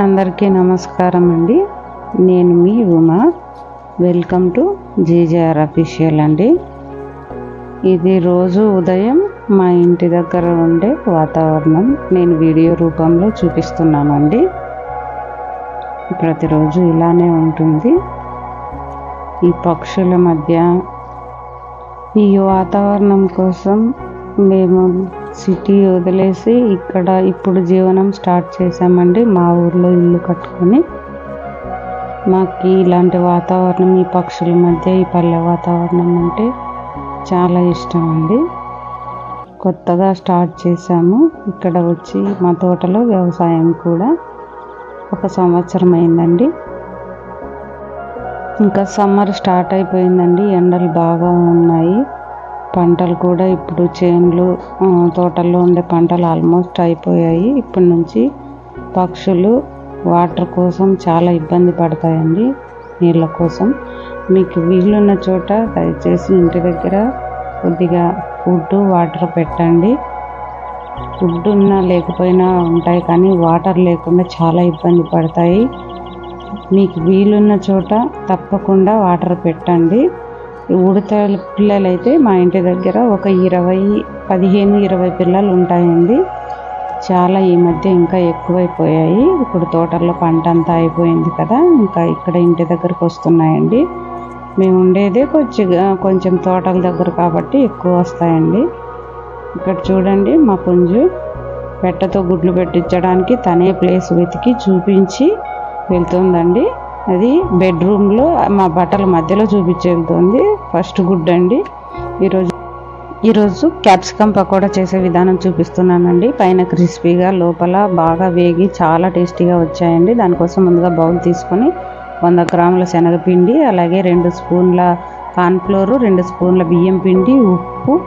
అందరికీ నమస్కారం అండి. నేను మీ Uma. Welcome to GJR official అండి. ఇది రోజు ఉదయం మా ఇంటి దగ్గర ఉండే వాతావరణం. నేను వీడియో రూపంలో చూపిస్తున్నానండి. ప్రతిరోజు ఇలానే ఉంటుంది. ఈ పక్షుల మధ్య ఈ వాతావరణం కోసం మేము సిటీ వదిలేసి ఇక్కడ ఇప్పుడు జీవనం స్టార్ట్ చేసామండి మా ఊర్లో ఇల్లు కట్టుకొని మాకు ఇలాంటి వాతావరణం ఈ పక్షుల మధ్య ఈ పల్లె వాతావరణం అంటే చాలా ఇష్టం అండి కొత్తగా స్టార్ట్ చేసాము ఇక్కడ వచ్చి మా తోటలో వ్యవసాయం కూడా ఒక సంవత్సరం అయిందండి. ఇంకా సమ్మర్ స్టార్ట్ అయిపోయిందండి. ఎండలు బాగా ఉన్నాయి. పంటలు కూడా ఇప్పుడు చేనులు తోటల్లో ఉండే పంటలు ఆల్మోస్ట్ అయిపోయాయి. ఇప్పటి నుంచి పక్షులు వాటర్ కోసం చాలా ఇబ్బంది పడతాయండి నీళ్ళ కోసం. మీకు వీలున్న చోట దయచేసి ఇంటి దగ్గర కొద్దిగా ఫుడ్ వాటర్ పెట్టండి. ఫుడ్ ఉన్నా లేకపోయినా ఉంటాయి కానీ వాటర్ లేకుండా చాలా ఇబ్బంది పడతాయి. మీకు వీలున్న చోట తప్పకుండా వాటర్ పెట్టండి. ఉడత పిల్లలు అయితే మా ఇంటి దగ్గర ఒక ఇరవై పదిహేను ఇరవై పిల్లలు ఉంటాయండి. చాలా ఈ మధ్య ఇంకా ఎక్కువైపోయాయి. ఇప్పుడు తోటల్లో పంట అంతా అయిపోయింది కదా ఇంకా ఇక్కడ ఇంటి దగ్గరకు వస్తున్నాయండి. మేము ఉండేదే కొంచెం కొంచెం తోటల దగ్గర కాబట్టి ఎక్కువ వస్తాయండి. ఇక్కడ చూడండి మా పుంజు పెట్టతో గుడ్లు పెట్టించడానికి తనే ప్లేస్ వెతికి చూపించి వెళ్తుందండి. అది బెడ్రూమ్లో మా బట్టల మధ్యలో చూపించేది ఫస్ట్ గుడ్ అండి. ఈరోజు ఈరోజు క్యాప్సికమ్ పకోడా చేసే విధానం చూపిస్తున్నానండి. పైన క్రిస్పీగా లోపల బాగా వేగి చాలా టేస్టీగా వచ్చాయండి. దానికోసం ముందుగా బౌల్ తీసుకొని వంద గ్రాముల శనగపిండి అలాగే రెండు స్పూన్ల కార్న్ఫ్లోరు రెండు స్పూన్ల బియ్యం పిండి ఉప్పు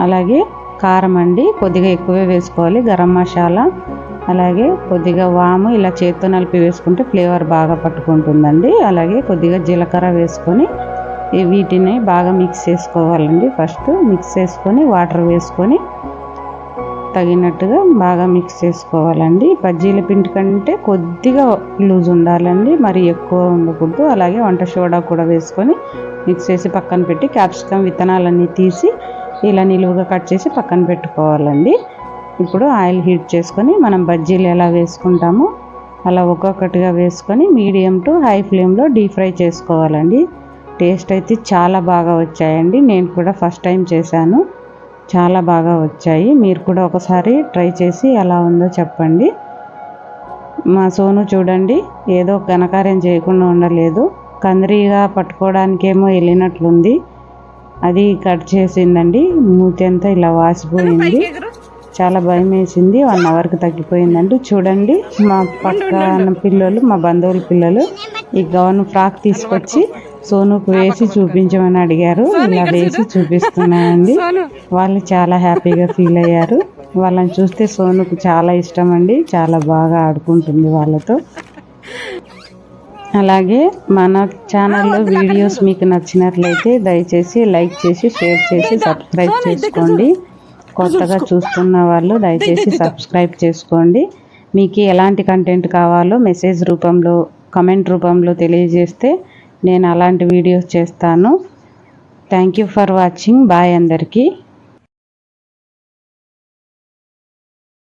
అలాగే కారం అండి. కొద్దిగా ఎక్కువే వేసుకోవాలి. గరం మసాలా అలాగే కొద్దిగా వాము ఇలా చేత్తో నలిపి వేసుకుంటే ఫ్లేవర్ బాగా పట్టుకుంటుందండి. అలాగే కొద్దిగా జీలకర్ర వేసుకొని వీటిని బాగా మిక్స్ చేసుకోవాలండి. ఫస్ట్ మిక్స్ చేసుకొని వాటర్ వేసుకొని తగినట్టుగా బాగా మిక్స్ చేసుకోవాలండి. బజ్జీల పిండి కంటే కొద్దిగా లూజ్ ఉండాలండి. మరి ఎక్కువ ఉండకూడదు. అలాగే వంట సోడా కూడా వేసుకొని మిక్స్ చేసి పక్కన పెట్టి క్యాప్సికమ్ విత్తనాలన్నీ తీసి ఇలా నిలువుగా కట్ చేసి పక్కన పెట్టుకోవాలండి. ఇప్పుడు ఆయిల్ హీట్ చేసుకొని మనం బజ్జీలు ఎలా వేసుకుంటామో అలా ఒక్కొక్కటిగా వేసుకొని మీడియం టు హై ఫ్లేమ్లో డీప్ ఫ్రై చేసుకోవాలండి. టేస్ట్ అయితే చాలా బాగా వచ్చాయండి. నేను కూడా ఫస్ట్ టైం చేశాను. చాలా బాగా వచ్చాయి. మీరు కూడా ఒకసారి ట్రై చేసి ఎలా ఉందో చెప్పండి. మా సోను చూడండి ఏదో ఘనకార్యం చేయకుండా ఉండలేదు. కందిరీగా పట్టుకోవడానికేమో వెళ్ళినట్లుంది. అది కట్ చేసిందండి. మూతి అంతా ఇలా వాసిపోయింది. చాలా భయం వేసింది వన్ అవర్కి తగ్గిపోయిందండి చూడండి. మా పక్కన పిల్లలు మా బంధువుల పిల్లలు ఈ గౌన్ ఫ్రాక్ తీసుకొచ్చి సోనుకు వేసి చూపించమని అడిగారు. ఇలా వేసి చూపిస్తున్నానండి. వాళ్ళు చాలా హ్యాపీగా ఫీల్ అయ్యారు. వాళ్ళని చూస్తే సోనుకు చాలా ఇష్టం అండి చాలా బాగా ఆడుకుంటుంది వాళ్ళతో. అలాగే మన ఛానల్లో వీడియోస్ మీకు నచ్చినట్లయితే దయచేసి లైక్ చేసి షేర్ చేసి సబ్స్క్రైబ్ చేసుకోండి. కొత్తగా చూస్తున్న వాళ్ళు దయచేసి సబ్స్క్రైబ్ చేసుకోండి. మీకు ఎలాంటి కంటెంట్ కావాలో మెసేజ్ రూపంలో కమెంట్ రూపంలో తెలియజేస్తే నేను అలాంటి వీడియోస్ చేస్తాను. Thank you for watching bye అందరికీ.